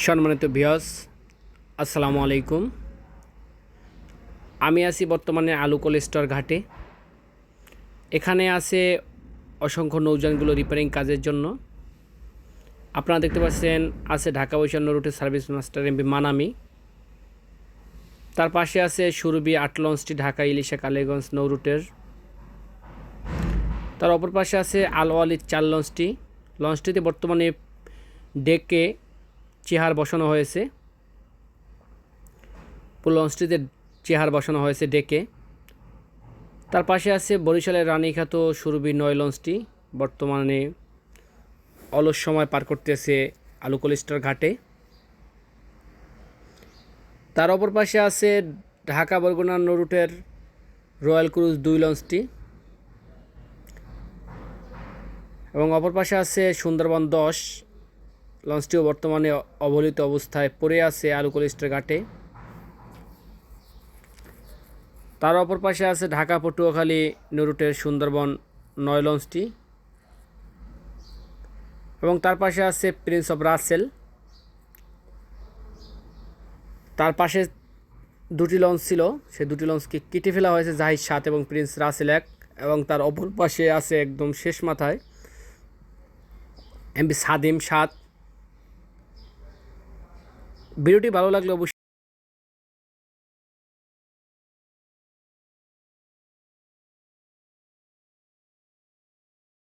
সম্মানিত ভিয়স আসসালামু আলাইকুম। আমি আছি বর্তমানে আলু কোলেস্টর ঘাটে। এখানে আছে অসংখ্য নৌযানগুলো রিপেয়ারিং কাজের জন্য। আপনারা দেখতে পাচ্ছেন, আছে ঢাকা বৈশান্য রুটের সার্ভিস মাস্টার এমবি মানামি। তার পাশে আছে সুরবি আট লঞ্চটি ঢাকা ইলিশা কালীগঞ্জ নৌ রুটের তার অপর পাশে আছে আলোয়ালি চার লঞ্চটি। লঞ্চটিতে বর্তমানে ডেকে চেহার বসানো হয়েছে। পুরো লঞ্চটিতে চেহার বসানো হয়েছে ডেকে। তার পাশে আছে বরিশালের রানীখাত সুরবি নয় লঞ্চটি বর্তমানে অলস সময় পার করতেছে আলু কলিস্টার ঘাটে। তার অপর পাশে আছে ঢাকা বরগুনা রুটের রয়্যাল ক্রুজ দুই লঞ্চটি। এবং অপর পাশে আছে সুন্দরবন দশ। লঞ্চটিও বর্তমানে অবহেলিত অবস্থায় পড়ে আছে আলু কলিস্টার ঘাটে। তার অপর পাশে আছে ঢাকা পটুয়াখালী নরুটের সুন্দরবন নয় লঞ্চটি এবং তার পাশে আছে প্রিন্স অফ রাসেল তার পাশে দুটি লঞ্চ ছিল সে দুটি লঞ্চকে কেটে ফেলা হয়েছে জাহিদ সাত এবং প্রিন্স রাসেল এক এবং তার অপর পাশে আছে একদম শেষ মাথায় এমবি সাদিম সাত। ভিডিওটি ভালো লাগলে অবশ্যই